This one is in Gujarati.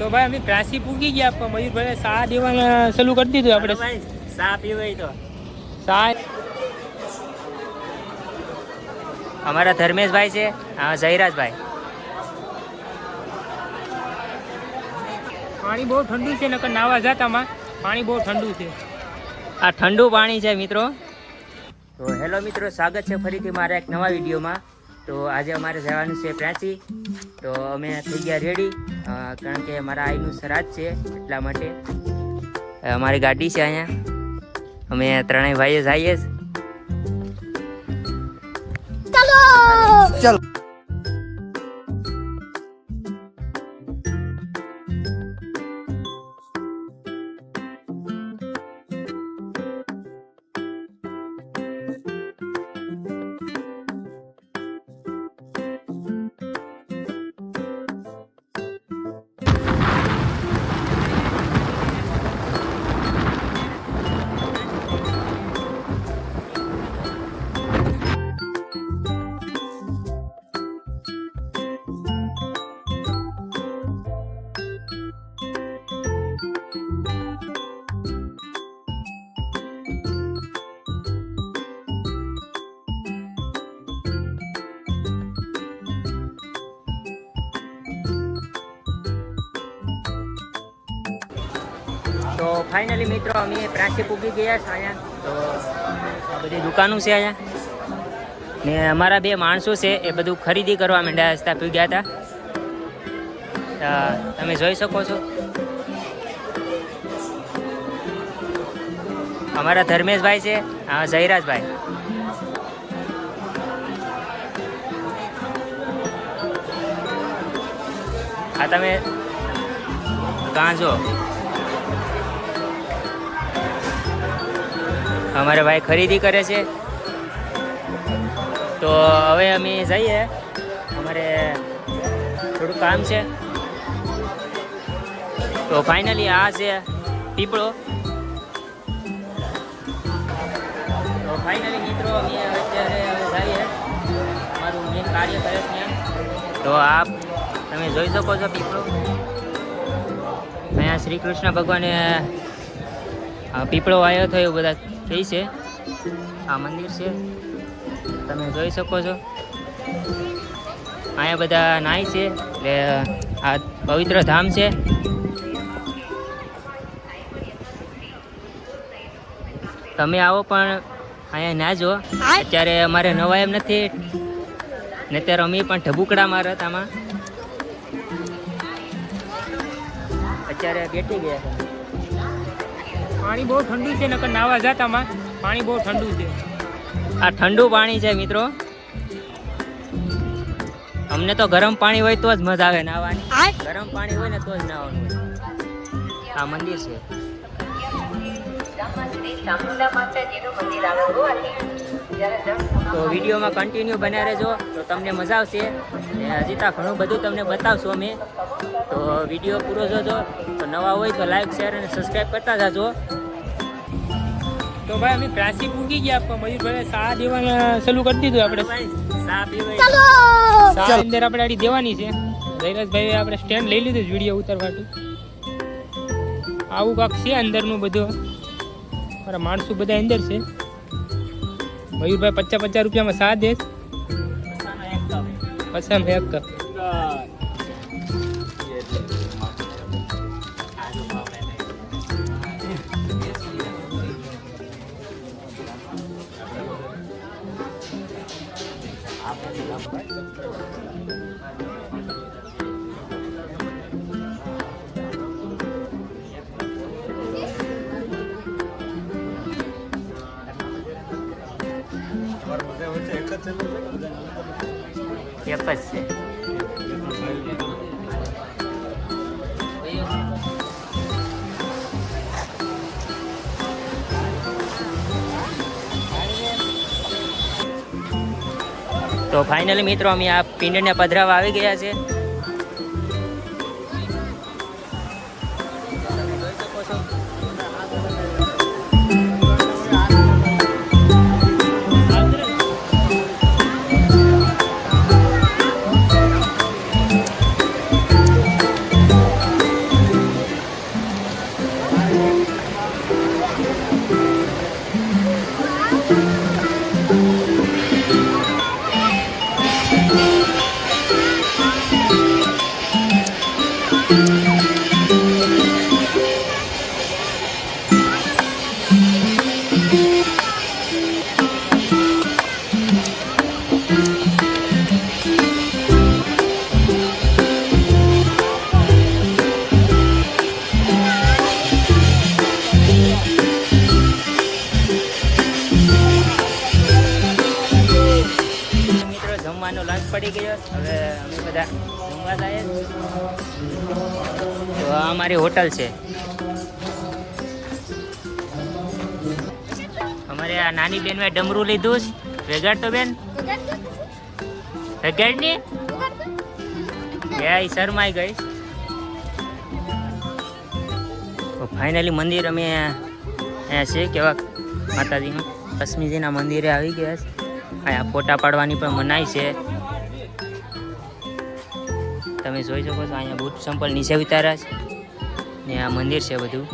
તો ભાઈ અમે પ્રાસી પૂગી ગયા પણ મયુરભાઈ સા દેવાના ચાલુ કરી દીધું આપણે. ભાઈ ચા પીવાય તો. સા અમારા ધર્મેશભાઈ છે હા જયરાજભાઈ. પાણી બહુ ઠંડુ છે નકર નાવા જાતામાં પાણી બહુ ઠંડુ છે. આ ઠંડુ પાણી છે મિત્રો. તો હેલો મિત્રો સ્વાગત છે ફરીથી મારા એક નવા વિડીયોમાં. તો આજે અમારે જવાનું છે પ્રાચી તો અમે થઈ ગયા રેડી કારણ કે મારા આઈનું શ્રાદ્ધ છે એટલા માટે. અમારી ગાડી છે અહીંયા. અમે ત્રણેય ભાઈઓ જઈએ જ તો ફાઇનલી મિત્રો, અમે પ્રાંસી પૂગી ગયા છે અહીંયા. તો બધી દુકાનો છે અહીંયા. ને અમારા બે માણસો છે, એ બધું ખરીદી કરવા માંડ્યા હતા ગયા હતા. તમે જોઈ શકો છો. અમારા ધર્મેશભાઈ છે હા જયરાજભાઈ. આ તમે ગાંજો અમારે ભાઈ ખરીદી કરે છે. તો હવે અમે જઈએ. અમારે થોડું કામ છે. તો ફાઇનલી આ છે પીપળો. તો ફાઇનલી મિત્રો અમે અત્યારે જઈએ. અમારું મેન કાર્ય કરે ત્યાં. તો આપ તમે જોઈ શકો છો પીપળો. અહીંયા શ્રી કૃષ્ણ ભગવાને પીપળો આવ્યો થયો બધા. કહે છે. આ મંદિર છે. તમે જોઈ શકો છો. અહીંયા બધા નાય છે. એટલે આ પવિત્ર ધામ છે. તમે આવો પણ અહીંયા ના જો અત્યારે અમારે નવા એમ નથી. ને ત્યારે અમે પણ ઢબુકડા મારા આમાં અત્યારે બેઠી ગયા છે. પાણી બહુ ઠંડુ છે નકર નાવા જાતામાં પાણી બહુ ઠંડુ છે. આ ઠંડુ પાણી છે મિત્રો. અમને તો ગરમ પાણી હોય તો જ મજા આવે નાહવાની ગરમ પાણી હોય ને તો જ નાવાનું આ મંદિર છે. તો વિડીયોમાં કન્ટિન્યુ બન્યા રહેજો. તો તમને મજા આવશે. ને હજી ત્યાં ઘણું બધું તમને બતાવશું અમે. તો વીડિયો પૂરો જોજો. તો નવા હોય તો લાઈક શેર અને સબસ્ક્રાઈબ કરતા જાજો. તો ભાઈ અમે પ્રાસી પૂકી ગયા પણ મયુરભાઈ સા દેવાના ચાલુ કરી દીધું આપણે. સા પીવાય સા અંદર આપણે આડી દેવાની છે. જયરાજભાઈ આપણે સ્ટેન્ડ લઈ લીધું વીડિયો ઉતારવાનું આવું કાંક છે અંદરનું બધું. મારા માણસો બધા અંદર છે. મયુરભાઈ પચાસ પચાસ રૂપિયામાં સાત દે પછી અમે એક કપ. છે તો ફાઇનલી મિત્રો અમે આ પિંડને પધરાવા આવી ગયા છે. બસ હવે અમે બધા જમવા લાગે તો આ અમારી હોટલ છે. અમારે આ નાની બેન મેં ડમરું લીધું છે. વેગાડ તો બેન? વેગાડ ને એ શરમાઈ ગઈ. ફાઇનલી મંદિર અમે અહીંયા છે કેવા માતાજીનું. લક્ષ્મીજીના મંદિરે આવી ગયા છે. અહીંયા ફોટા પાડવાની પણ મનાઈ છે. તમે જોઈ શકો છો, અહીંયા બૂટ સંપલ નીચે ઉતાર્યા છે ને આ મંદિર છે બધું.